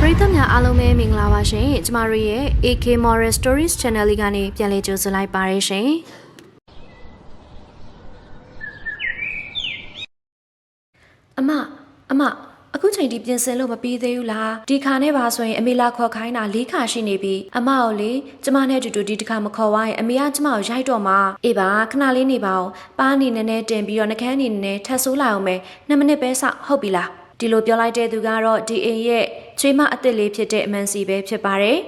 ပရိသတ်များအားလုံးပဲမင်္ဂလာပါရှင်ကျမတို့ရဲ့ AK Moral Stories Channel လေးကနေပြန်လည်ကြိုဆိုလိုက်ပါရရှင်အမအမအခုချိန်ဒီပြင်ဆင်လို့မပြီးသေးဘူးလားဒီခါနဲ့ပါဆိုရင်အမေလာခေါ်ခိုင်းတာ၄ခါရှိနေပြီအမကိုလေကျမနဲ့အတူတူဒီတစ်ခါမခေါ်ဝိုင်းအမေကကျမကိုရိုက်တော့မှာအေးပါခဏလေးနေပါဦးပါးအနေနဲ့နဲ့တင်ပြီးတော့နှကန်းအနေနဲ့ထပ်ဆိုးလာအောင်မယ်2မိနစ်ပဲစောင့်ဟုတ်ပြီလားဒီလိုပြောလိုက်တဲ့သူကတော့ဒီအိမ်ရဲ့ ချွေးမအစ်စ်လေးဖြစ်တဲ့အမန်စီပဲဖြစ်ပါတယ်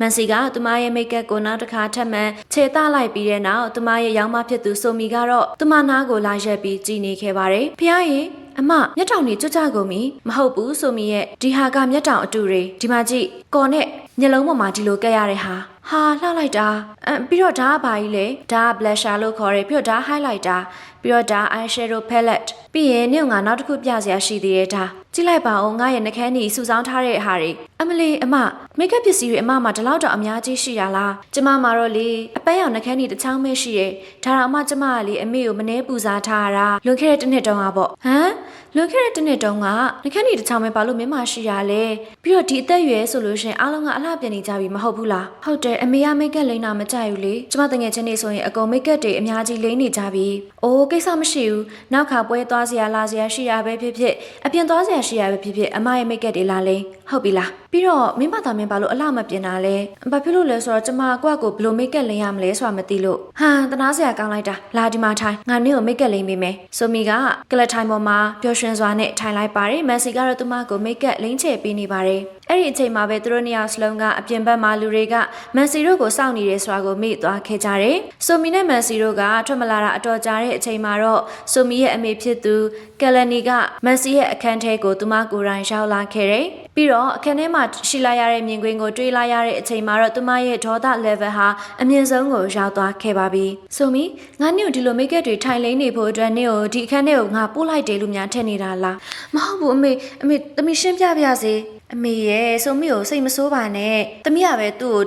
မန်စီကသူမရဲ့မိတ်ကပ်ကိုနောက်တစ်ခါထပ်မံခြေတလိုက်ပြီးတဲ့နောက်သူမရဲ့ရောင်းမဖြစ်သူဆိုမီကတော့သူမနာကိုလာရက်ပြီးကြည်နေခဲ့ပါတယ်ဖះရင်အမမျက်တောင်နေကြွကြကုန်ပြီမဟုတ်ဘူးဆိုမီရဲ့ဒီဟာကမျက်တောင်အတူတွေဒီမှာကြည့်ကော်နဲ့မျက်လုံးပေါ်မှာဒီလိုကက်ရတဲ့ဟာ ဟာလှလိုက်တာအမ်ပြီးတော့ဒါကဘာကြီးလဲဒါက blusher လို့ခေါ်တယ်ပြီးတော့ဒါ highlighter ပြီးတော့ဒါ eyeshadow palette ပြီးရင်ညငါနောက်တစ်ခုပြစရာရှိသေးတယ်ဒါကြည့်လိုက်ပါဦးငါရဲ့နှကန်းကြီးစုဆောင်းထားတဲ့ဟာတွေအမလီအမမိတ်ကပ်ပစ္စည်းတွေအမမှာဒီလောက်တော့အများကြီးရှိတာလားကျမမှာတော့လေအပန်းရောင်နှကန်းကြီးတစ်ချောင်းပဲရှိတယ်ဒါတော့အမကျမကလေအမေကိုမနှဲပူစားထားတာလွန်ခဲ့တဲ့တစ်နှစ်တုန်းကပေါ့ဟမ် လွန်ခဲ့တဲ့တစ်နှစ်တုန်းကနှကန်းကြီးတစ်ချောင်းပဲဘာလို့မင်းမရှိရလဲပြီးတော့ဒီအသက်အရွယ်ဆိုလို့ရှရင်အားလုံးကအလှပြင်နေကြပြီမဟုတ်ဘူးလားဟုတ်တယ်အမေကမိတ်ကပ်လိမ့်တာမကြိုက်ဘူးလေကျမတငယ်ချင်းနေဆိုရင်အကုန်မိတ်ကပ်တွေအများကြီးလိမ့်နေကြပြီအိုးကိစ္စမရှိဘူးနောက်ခါပွဲသွားစရာလာစရာရှိရပဲဖြစ်ဖြစ်အပြင်သွားစရာရှိရပဲဖြစ်ဖြစ်အမရဲ့မိတ်ကပ်တွေလာလိမ့်ဟုတ်ပြီလား ပြီးတော့မင်းမသားမင်းဘာလို့အလှမပြင်တာလဲဘာဖြစ်လို့လဲဆိုတော့ကျမကွက်ကိုဘယ်လိုမိတ်ကပ်လိမ့်ရမလဲဆိုတာမသိလို့ဟာတနာစရာကောင်းလိုက်တာလာဒီမှာထိုင်ငါနင့်ကိုမိတ်ကပ်လိမ့်ပေးမယ်ဆိုမီကကလတ်ထိုင်ပေါ်မှာပျော်ရွှင်စွာနဲ့ထိုင်လိုက်ပါတယ်မန်စီကတော့သူမကိုမိတ်ကပ်လိမ့်ချပေးနေပါတယ်အဲ့ဒီအချိန်မှာပဲသူတို့နှစ်ယောက်စလုံးကအပြင်ဘက်မှာလူတွေကမန်စီတို့ကိုစောင့်နေတယ်ဆိုတာကိုမေ့သွားခဲ့ကြတယ်ဆိုမီနဲ့မန်စီတို့ကထွက်မလာတာအတော်ကြာတဲ့အချိန်မှာတော့ဆိုမီရဲ့အမေဖြစ်သူကယ်လနီကမန်စီရဲ့အခန်းထဲကိုသူမကိုယ်တိုင်ရောက်လာခဲ့တယ် ပြီးတော့အခန်းထဲမှာရှိလာရတဲ့မြင်ကွင်းကိုတွေးလိုက်ရတဲ့အချိန်မှာတော့သူမရဲ့ဒေါသ level ဟာအမြင့်ဆုံးကိုရောက်သွားခဲ့ပါပြီဆိုမီငါနင့်ကိုဒီလိုမိတ်ကပ်တွေထိုင်လိမ့်နေဖို့အတွက်နင့်ကိုဒီအခန်းထဲကိုငါပို့လိုက်တယ်လို့များထင်နေတာလားမဟုတ်ဘူးအမေအမေတမီရှင်းပြပြစေအမေရဲ့ဆိုမီကိုစိတ်မဆိုးပါနဲ့တမီကပဲသူ့ကို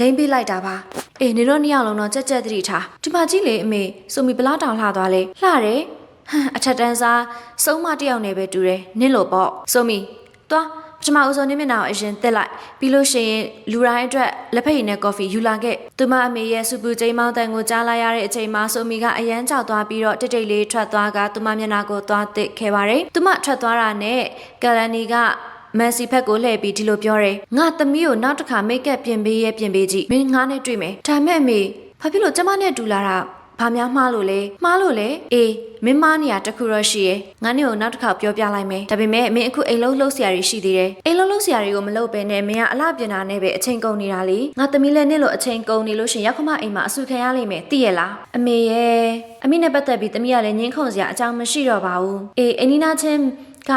လိမ့်ပေးလိုက်တာပါအေးနေတော့နှစ်ယောက်လုံးတော့ကြက်ကြက်တတိထားဒီမှာကြည့်လေအမေဆိုမီဘလားတောင်လှသွားလဲလှတယ်ဟမ်အထက်တန်းစားစုံမတစ်ယောက်နဲ့ပဲတူတယ်နင့်လို့ပေါ့ဆိုမီသွား ပထမဦးဆုံးနင့်မျက်နှာကိုအရင်တက်လိုက်ပြီးလို့ရှိရင်လူတိုင်းအတွက်လက်ဖက်ရည်နဲ့ကော်ဖီယူလာခဲ့သူမအမေရဲ့စူပူချိန်မောင်းတန်ကိုကြားလိုက်ရတဲ့အချိန်မှာဆိုမီကအရန်ကြောက်သွားပြီးတော့တိတ်တိတ်လေးထွက်သွားကသူမမျက်နှာကိုသွားတစ်ခဲ့ပါတယ်သူမထွက်သွားတာနဲ့ကယ်လန်နီကမန်စီဖက်ကိုလှည့်ပြီးဒီလိုပြောတယ်ငါသမီးကိုနောက်တစ်ခါမိတ်ကပ်ပြင်ပေးရဲ့ပြင်ပေးကြည့်မင်းငါနဲ့တွေ့မယ်ဒါမဲ့အမေဘာဖြစ်လို့ကျမနဲ့တူလာတာ ဘာများမှားလို့လဲမှားလို့လဲအေးမင်းမားနေရတခုတော့ရှိရယ်ငါနဲ့ကိုနောက်တစ်ခါပြောပြလိုက်မယ်ဒါပေမဲ့မင်းအခုအိမ်လုံးလှုပ်ဆရာတွေရှိသေးတယ်အိမ်လုံးလှုပ်ဆရာတွေကိုမလုပ်ဘဲနဲ့မင်းကအလှပြင်တာနဲ့ပဲအချိန်ကုန်နေတာလေငါသမီးလည်းနဲ့လို့အချိန်ကုန်နေလို့ရှရင်ရောက်ခမအိမ်မှာအဆူခံရလိမ့်မယ်သိရလားအမေရဲ့အမေနဲ့ပတ်သက်ပြီးသမီးကလည်းငင်းခုန်စရာအကြောင်းမရှိတော့ပါဘူးအေးအင်းနီနာချင်းက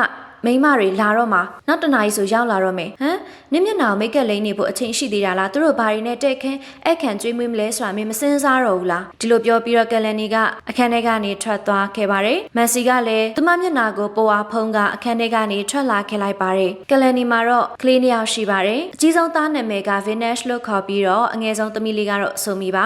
မိန်းမတွေလာတော့မှနောက်တနားကြီးဆိုရောက်လာတော့မယ်ဟမ်နင့်မျက်နှာကိုမိတ်ကပ်လိမ့်နေဖို့အချိန်ရှိသေးတာလားသူတို့ဘာတွေနဲ့တက်ခင်းအခန့်ကျွေးမွေးမလဲဆိုတာမင်းမစင်စားတော့ဘူးလားဒီလိုပြောပြီးတော့ကယ်လန်နီကအခန်းထဲကနေထွက်သွားခဲ့ပါတယ်မန်စီကလည်းသူမမျက်နှာကိုပိုဝါဖုံးကအခန်းထဲကနေထွက်လာခဲ့လိုက်ပါတယ်ကယ်လန်နီမှာတော့ကလေးနှစ်ယောက်ရှိပါတယ်အကြီးဆုံးသားနာမည်က Vinesh လို့ခေါ်ပြီးတော့အငယ်ဆုံးသမီးလေးကတော့ဆိုမီပါ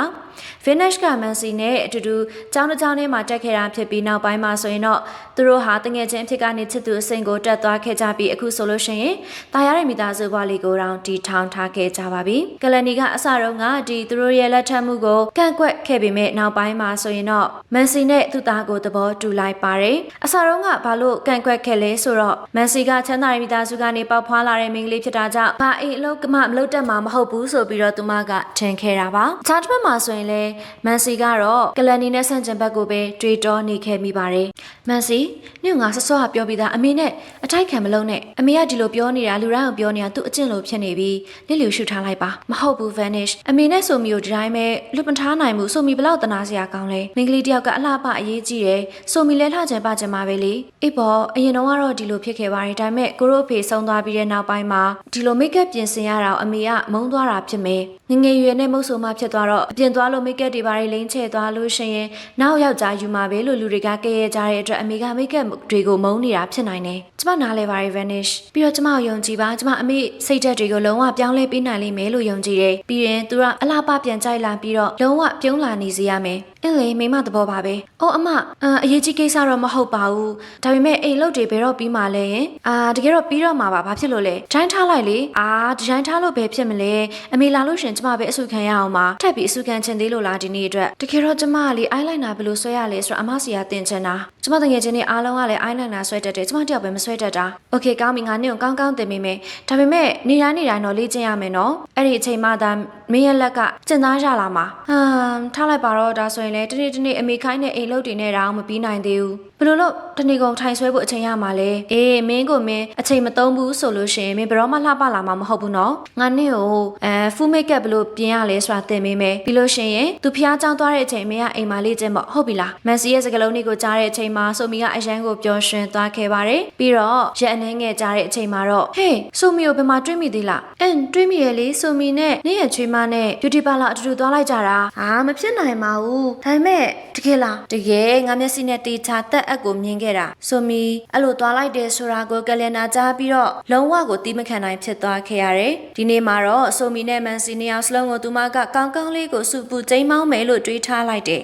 Vinesh ကမန်စီနဲ့အတူတူကျောင်းတစ်ကျောင်းထဲမှာတက်ခဲ့တာဖြစ်ပြီးနောက်ပိုင်းမှာဆိုရင်တော့သူတို့ဟာတငယ်ချင်းအဖြစ်ကနေချစ်သူအစိမ်ကိုတက်သွားခဲ့ကြပြီးအခုဆိုလို့ရှိရင်တာရတဲ့မိသားစုဘွားလေးကိုတောင်တီထောင်ထားခဲ့ကြပါပြီ။ကလနီကအစတုန်းကဒီသူတို့ရဲ့လက်ထပ်မှုကိုကန့်ကွက်ခဲ့ပေမဲ့နောက်ပိုင်းမှာဆိုရင်တော့မန်စီနဲ့သူ့သားကိုသဘောတူလိုက်ပါတယ်။အစတုန်းကဘာလို့ကန့်ကွက်ခဲ့လဲဆိုတော့မန်စီကချမ်းသာတဲ့မိသားစုကနေပေါက်ဖွားလာတဲ့မိန်းကလေးဖြစ်တာကြောင့်ဘာအိမ်အလုပ်ကမှမလုပ်တတ်မှာမဟုတ်ဘူးဆိုပြီးတော့သူမကထင်ခဲ့တာပါ။ခြားတစ်ဖက်မှာဆိုရင်လည်းမန်စီကတော့ကလနီနဲ့ဆန့်ကျင်ဘက်ကိုပဲတွေးတောနေခဲ့မိပါတယ်။မန်စီညငါဆော့ဆော့ကပြောပြီးသားအမေနဲ့အထိုက်ခံမလုံးနဲ့အမေကဒီလိုပြောနေတာလူတိုင်းကိုပြောနေတာသူအကျင့်လိုဖြစ်နေပြီးလစ်လျူရှုထားလိုက်ပါမဟုတ်ဘူး vanish အမေနဲ့ဆိုမီကိုဒီတိုင်းပဲလွတ်မထားနိုင်ဘူးဆိုမီဘလောက်တနာစရာကောင်းလဲမိန်းကလေးတယောက်ကအလှပအရေးကြီးတယ်ဆိုမီလဲလှချင်ပချင်ပါပဲလေအေးပေါ်အရင်တော့ကတော့ဒီလိုဖြစ်ခဲ့ပါတယ်ဒါပေမဲ့ကိုရိုအဖေဆုံးသွားပြီးတဲ့နောက်ပိုင်းမှာဒီလိုမိတ်ကပ်ပြင်ဆင်ရတာကိုအမေကမုန်းသွားတာဖြစ်မယ်ငငယ်ရွယ်နဲ့မုတ်ဆိုမှဖြစ်သွားတော့အပြင်သွားလို့လို့မိတ်ကပ်တွေဘာတွေလိမ့်ချဲသွားလို့ရှိရင်နောက်ယောက်ျားယူမှာပဲလို့လူတွေကကဲရဲကြတဲ့အတွက်အမေကမိတ်ကပ်တွေကိုမုန်းနေတာဖြစ်နိုင်တယ်ကျမနားလဲပါရီ vanish ပြီးတော့ကျမကိုယုံကြည်ပါကျမအမေစိတ်ဓာတ်တွေကိုလုံးဝပြောင်းလဲပေးနိုင်လိမ့်မယ်လို့ယုံကြည်တယ်ပြီးရင်သူကအလားပပြန်ကြိုက်လာပြီးတော့လုံးဝပြုံးလာနေစေရမယ်အင်းလေမိမသဘောပါပဲ။အိုးအမအာအရေးကြီးကိစ္စတော့မဟုတ်ပါဘူး။ဒါပေမဲ့အိမ်လုတ်တွေဘယ်တော့ပြီးမှလဲယင်။အာတကယ်တော့ပြီးတော့မှာပါဘာဖြစ်လို့လဲ။ဒိုင်းထားလိုက်လေ။အာဒီဒိုင်းထားလို့ဘယ်ဖြစ်မလဲ။အမေလာလို့ရှရင်ကျမပဲအဆုခံရအောင်ပါ။ထပ်ပြီးအဆုခံချင်သေးလို့လားဒီနေ့အတွက်။တကယ်တော့ကျမကလေအိုင်လိုက်နာဘယ်လိုဆွဲရလဲဆိုတော့အမစီကတင်ချင်တာ။ကျမတကယ်ချင်းနေအားလုံးကလည်းအိုင်လိုက်နာဆွဲတတ်တယ်။ကျမတယောက်ပဲမဆွဲတတ်တာ။ Okay ကောင်းပြီငါနေ့ကိုကောင်းကောင်းတင်မိမယ်။ဒါပေမဲ့နေတိုင်းနေတိုင်းတော့လေ့ကျင့်ရမယ်နော်။အဲ့ဒီအချိန်မှသာ မင်းရဲ့လက်ကကျင်သားရလာမှာ။ဟမ်ထားလိုက်ပါတော့ဒါဆိုရင်လေတနေ့တနေ့အမေခိုင်းတဲ့အိမ်လုတ်တွေနဲ့တောင်မပြီးနိုင်သေးဘူးဘယ်လိုလို့တနေ့ကုန်ထိုင်ဆွဲဖို့အချိန်ရမှာလဲအေးမင်းကိုမင်းအချိန်မသုံးဘူးဆိုလို့ရှိရင်မင်းဘယ်တော့မှလှပလာမှာမဟုတ်ဘူးနော်ငါနေ့ကိုအဲဖူးမိတ်ကပ်ဘယ်လိုပြင်ရလဲဆိုတာသင်ပေးမယ်ပြီးလို့ရှိရင်သူဖျားကြောင်းသွားတဲ့အချိန်မင်းကအိမ်မှာလေ့ကျင့်ပေါ့ဟုတ်ပြီလားမန်စီရဲ့စကလုံးလေးကိုကြားတဲ့အချိန်မှာဆိုမီကအရန်ကိုပျော်ရွှင်သွားခဲ့ပါတယ်ပြီးတော့ရက်အနှဲငယ်ကြားတဲ့အချိန်မှာတော့ဟေးဆိုမီကိုဘယ်မှာတွေးမိသေးလားအင်းတွေးမိရလေဆိုမီနဲ့နေ့ရက်ချွေးမနဲ့ beauty parlor အတူတူသွားလိုက်ကြတာဟာမဖြစ်နိုင်ပါဘူးဒါပေမဲ့တကယ်လားတကယ်ငါမျက်စိနဲ့တေချာတက်အပ်ကိုမြင်ခဲ့တာဆိုမီအဲ့လိုသွားလိုက်တယ်ဆိုတာကိုကလင်နာကြားပြီးတော့လုံးဝကိုတီးမခံနိုင်ဖြစ်သွားခဲ့ရတယ်ဒီနေ့မှာတော့ဆိုမီနဲ့မန်စီနှစ်ယောက်စလုံးကိုသူမကကောင်းကောင်းလေးကိုစုပူကျိမ်းမောင်းမယ်လို့တွေးထားလိုက်တယ်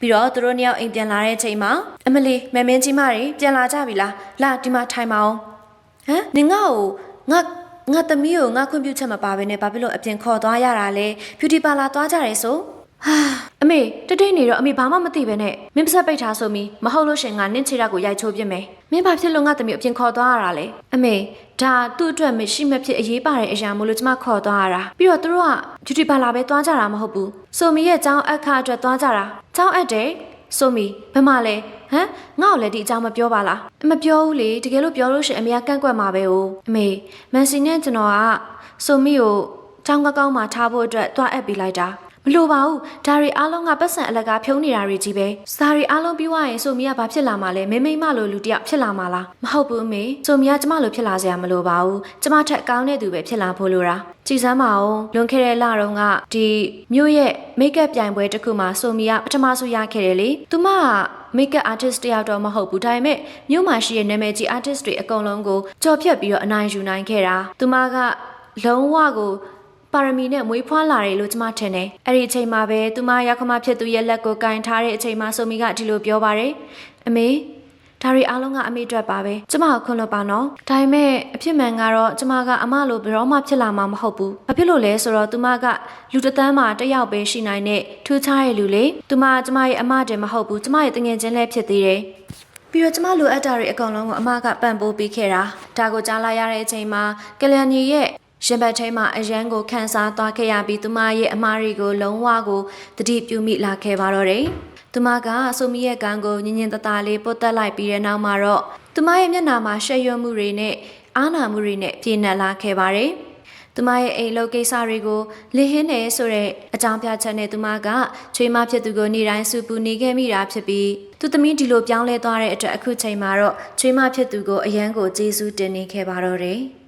ပြီးတော့သူတို့နှစ်ယောက်အိမ်ပြန်လာတဲ့အချိန်မှာအမလီမမင်းကြီးမတွေပြန်လာကြပြီလားလာဒီမှာထိုင်ပါအောင်ဟမ်နင်ငါ့ကိုငါ ငါသမီးကိုငါခွင့်ပြုချက်မပါဘဲနဲ့ဘာဖြစ်လို့အပြင်ခေါ်သွားရတာလဲ beauty parlor သွားကြရဲဆိုဟာအမေတတိတ်နေတော့အမေဘာမှမသိပဲနဲ့မင်းပါဆက်ပိတ်ထားဆိုမီမဟုတ်လို့ရှင်ငါနင့်ချေရကိုရိုက်ချိုးပြစ်မယ်မင်းဘာဖြစ်လို့ငါသမီးကိုအပြင်ခေါ်သွားရတာလဲအမေဒါသူ့အတွက်မရှိမဖြစ်အရေးပါတဲ့အရာမို့လို့ကျမခေါ်သွားရတာပြီးတော့သူတို့က beauty parlor ပဲသွားကြတာမဟုတ်ဘူးဆိုမီရဲ့ចောင်းအခါအတွက်သွားကြတာចောင်းအပ်တယ် ဆိုမီဘယ်မှလဲဟမ်ငါ့ကိုလည်းဒီအကြောင်းမပြောပါလားမပြောဘူးလေတကယ်လို့ပြောလို့ရှိရင်အမေကကန့်ကွက်မှာပဲ哦အမေမန်စီနဲ့ကျွန်တော်ကဆိုမီကိုចောင်းကောင်းကောင်းမှာထားဖို့အတွက်တွားအပ်ပေးလိုက်တာ မလိုပါဘူးဒါရီအားလုံးကပတ်စံအလကားဖြုံးနေတာတွေကြီးပဲစာရီအားလုံးပြီးွားရင်ဆိုမီကဘာဖြစ်လာမှာလဲမိမိမလိုလူတယောက်ဖြစ်လာမှာလားမဟုတ်ဘူးအမေဆိုမီကကျမလိုဖြစ်လာစရာမလိုပါဘူးကျမထက်ကောင်းတဲ့သူပဲဖြစ်လာဖို့လိုတာကြည်စမ်းပါအောင်လွန်ခဲ့တဲ့လတုန်းကဒီမြို့ရဲ့မိတ်ကပ်ပြိုင်ပွဲတစ်ခုမှာဆိုမီကပထမဆုံးရခဲ့တယ်လေသူမက makeup artist တယောက်တော့မဟုတ်ဘူးဒါပေမဲ့မြို့မှာရှိတဲ့နာမည်ကြီး artist တွေအကုန်လုံးကိုကြော်ဖြတ်ပြီးတော့အနိုင်ယူနိုင်ခဲ့တာသူမကလုံးဝကို ပါရမီနဲ့မွေးဖွားလာတယ်လို့ကျွန်မထင်တယ်အဲ့ဒီအချိန်မှာပဲသူမရောက်ခမဖြစ်သူရဲ့လက်ကိုကင်ထားတဲ့အချိန်မှာဆိုမီကဒီလိုပြောပါတယ်အမေဒါရီအားလုံးကအမေအတွက်ပါပဲကျမကိုခွင့်လွှတ်ပါနော်ဒါပေမဲ့အဖြစ်မှန်ကတော့ကျမကအမလိုဘယ်တော့မှဖြစ်လာမှာမဟုတ်ဘူးဘာဖြစ်လို့လဲဆိုတော့သူမကလူတစ်သန်းမှာတစ်ယောက်ပဲရှိနိုင်တဲ့ထူးခြားတဲ့လူလေသူမကျမရဲ့အမတည်းမဟုတ်ဘူးကျမရဲ့တငယ်ချင်းလည်းဖြစ်သေးတယ်ပြီးတော့ကျမလိုအပ်တာတွေအကောင်လုံးကိုအမကပံ့ပိုးပေးခဲ့တာဒါကိုကြားလိုက်ရတဲ့အချိန်မှာကလျာဏီရဲ့ ရင်ဘတ်ထဲမှာအရန်ကိုခန်းစားသွားခဲ့ရပြီးသူမရဲ့အမားတွေကို လုံးဝကိုတတိပြုမိလာခဲ့ပါတော့တယ်။သူမကအဆိုမီရဲ့ကံကိုညင်ညင်တတလေးပုတ်တက်လိုက်ပြီးတဲ့နောက်မှာတော့သူမရဲ့မျက်နှာမှာရှက်ရွံ့မှုတွေနဲ့အားနာမှုတွေနဲ့ပြည့်နှက်လာခဲ့ပါတယ်။သူမရဲ့အိမ်လုပ်ကိစ္စတွေကိုလင်းဟင်းနေဆိုတဲ့အကြောင်းပြချက်နဲ့သူမကချွေးမဖြစ်သူကိုနေတိုင်းစူပူနေခဲ့မိတာဖြစ်ပြီးသူသမီးဒီလိုပြောင်းလဲသွားတဲ့အတွက်အခုချိန်မှာတော့ချွေးမဖြစ်သူကိုအရန်ကိုကျေးဇူးတင်နေခဲ့ပါတော့တယ်။